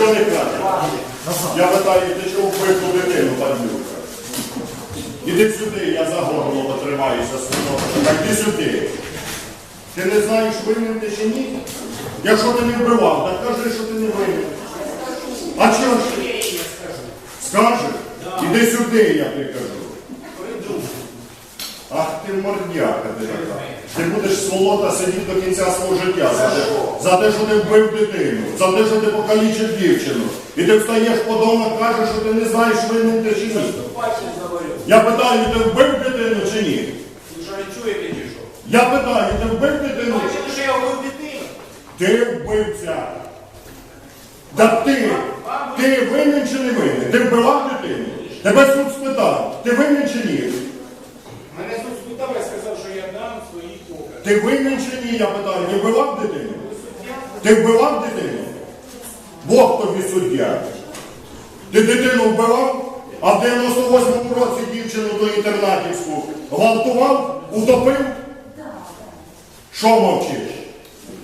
Нічого не каже. Я питаю, ти чого вбив ту дитину, падлюка? Іди сюди, я за горло потримаюся свого. Так іди сюди. Ти не знаєш, винен ти чи ні? Якщо ти не вбивав, так кажи, що ти не винен. А чого ж? Скажи? Іди сюди, я тобі кажу. Ти мордяка така. Ти будеш сволота сидіти до кінця свого життя за те, за те, що ти вбив дитину, за те, що ти покалічив дівчину. І ти встаєш подома, кажеш, що ти не знаєш, винен ти чи ні. Я питаю, ти вбив дитину чи ні? Я питаю, ти вбив дитину? Що я вбив дитину? Ти вбивця. Так ти, ти винен чи не винен? Ти вбивав дитину? Тебе суд спитав, ти винен чи ні? Мене суд спитав, я сказав, що Ти винен чи ні? Я питаю, ти вбивав дитину? Ти вбивав дитину? Бог тобі суддя. Ти дитину вбивав, а в 98-му році дівчину до інтернатівську гвалтував, утопив? Що мовчиш?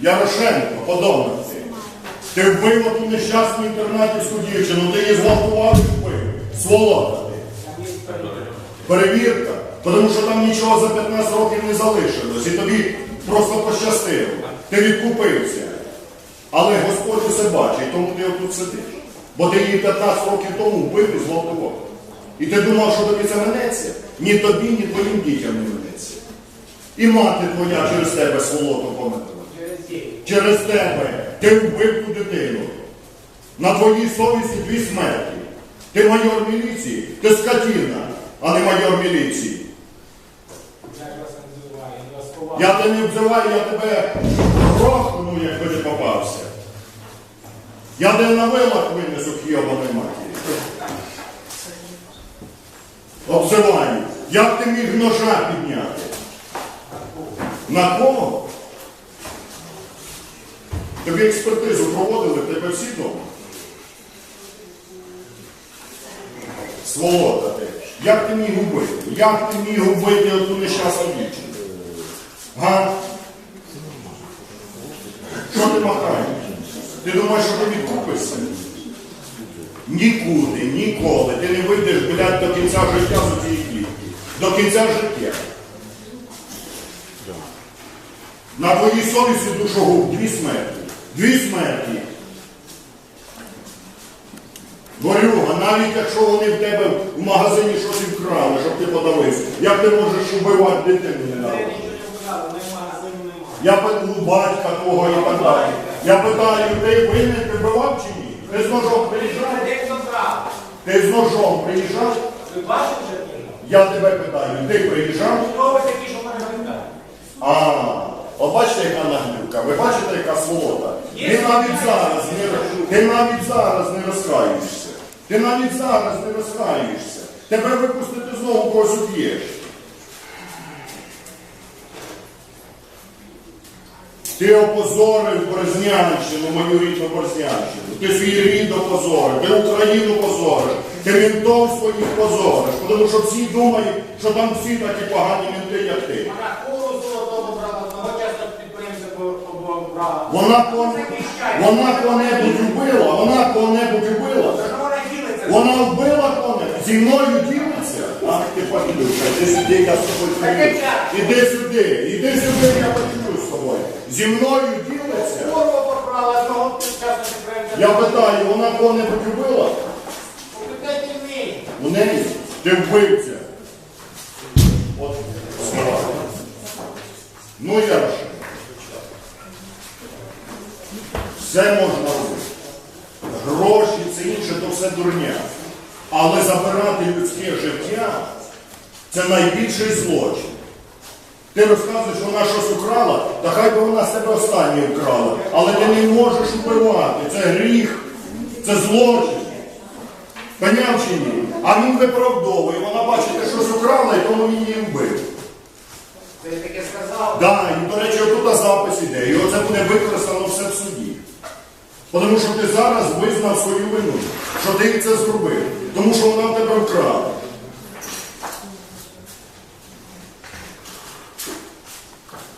Ярошенко, ти. Ти вбив оту нещасну інтернатівську дівчину, ти її зґвалтував і вбив. Сволота ти. Перевірка, тому що там нічого за 15 років не залишилось, і тобі просто пощастило. Ти відкупився. Але Господь усе бачить, тому ти отут сидиш. Бо ти її 15 років тому вбив і зґвалтував. І ти думав, що тобі це минеться? Ні тобі, ні твоїм дітям не минеться. І мати твоя через тебе сволоту померла. Через тебе ти вбив ту дитину. На твоїй совісті дві смерті. Ти майор міліції, ти скотіна, а не майор міліції. Я тебе не обзиваю, я тебе грохну, якби не попався. Я де на вилах винесу хйобаної матері. Обзиваю. Як ти міг ножа підняти? На кого? Тобі експертизу проводили, тебе всі дома? Сволота ти. Як ти міг убити? Як ти міг убити оту нещасну дівчину? Га? Що ти махаєш? Ти думаєш, що ти відкупишся? Нікуди, ніколи. Ти не вийдеш, блядь, до кінця життя з цієї клітки. До кінця життя. На твоїй совісті душогуб дві смерті. Дві смерті. Борюга, навіть якщо вони в тебе в магазині щось вкрали, щоб ти подавився, як ти можеш убивати дитину не Я питаю у батька твого і так далі. Я питаю, ти винен, ти вбивав чи ні? Ти з ножом приїжджав? Ти з ножом приїжджав? Ви бачите вже? Я тебе питаю, ти приїжджав? Хто ви такі, що мене питають? А, от бачите, яка нагнюка, ви бачите, яка сволота? Ти навіть зараз не, ти навіть зараз не розкаюєшся. Ти навіть зараз не розкаюєшся. Тебе випустити знову когось уб'єш. Ти опозорив Борзнянщину, мою рідну Борзнянщину. Ти свій рід опозорив, ти Україну позориш, ти ментов своїх позориш. Тому що всі думають, що там всі такі погані менти, як ти. Вона кого-небудь убила, вона кого-небудь убила. Що вона вбила кого-небудь, зі мною ділиться. Ах ти поділюся, іди сюди, я з тобою. Іди сюди, іди сюди, я тобою. Зі мною ділиться. Курва одного. Я питаю, вона кого-небудь убила? Попитайте в неї. У неї ти вбивця. От слова. Ну я ж. Все можна робити. Гроші, це інше, то все дурня. Але забирати людське життя це найбільший злочин. Ти розказуєш, що вона щось украла, та хай би вона з тебе останнє вкрала. Але ти не можеш вбивати. Це гріх, це злочин. Поняв чи ні? А він виправдовує, вона бачите, щось украла, і тому він її вбив. Ти таке сказав? Да, і, до речі, отут запис іде, і оце буде використано все в суді. Тому що ти зараз визнав свою вину, що ти це зробив, тому що вона в тебе вкрала.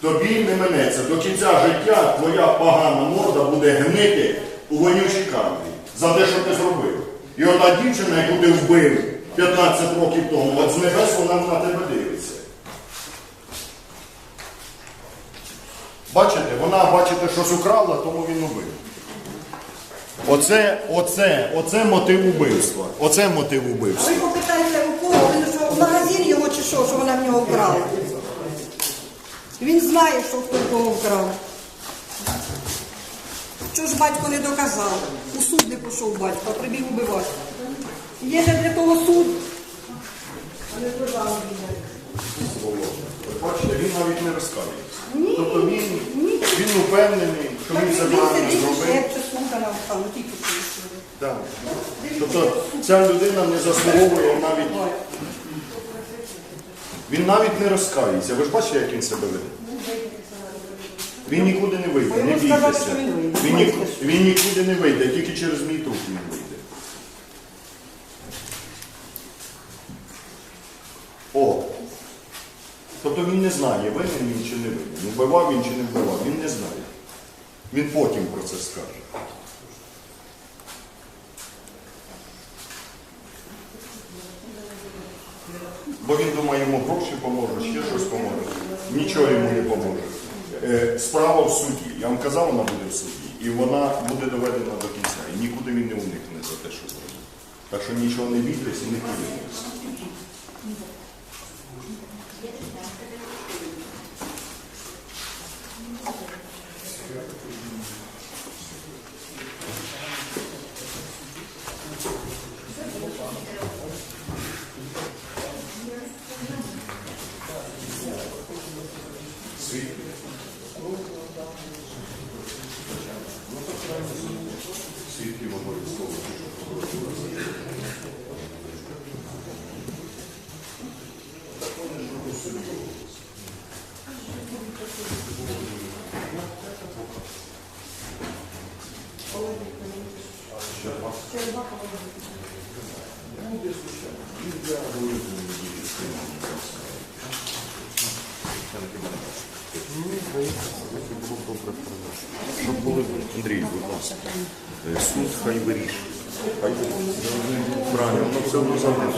Тобі не минеться. До кінця життя твоя погана морда буде гнити у вонючій камері. за те, що ти зробив. І ота дівчина, яку ти вбив 15 років тому, от з небес вона на тебе дивиться. Бачите, вона, бачите, щось украла, тому він убив. Оце, оце, оце мотив убивства. Оце мотив убивства. Ви попитайте у кого, в магазин його чи що, що вона в нього вкрала. Він знає, що хто кого вкрав. Чого ж батько не доказав? У суд не пішов батько, а прибіг убивати. Є же для того суд. А не держава. Бачите, він навіть не. Ні, Тобто він, він упевнений, що він це він правильно зробив. що. Так. Тобто ця людина не заслуговує навіть. Він навіть не розкається. Ви ж бачите, як він себе веде? Він нікуди не вийде, не бійтеся. Він, ні- він нікуди не вийде, тільки через мій труп він вийде. О. Тобто він не знає, винен він чи не винен. Вбивав він чи не вбивав, він не знає. Він потім про це скаже. Бо він думає, йому гроші поможуть, ще щось поможе. Нічого йому не поможе. Е, Справа в суді. Я вам казав, вона буде в суді. І вона буде доведена до кінця. І нікуди він не уникне за те, що зробив. Так що нічого не бійтесь і не хвилюйтесь. Світлі обов'язково. Ну, десь звичайно. Він для алгоритму не дуже сильно. Це не кабінет. Щоб були. Андрій, будь ласка. Е, Суд хай вирішує. Хай вирішує. Правильно, все.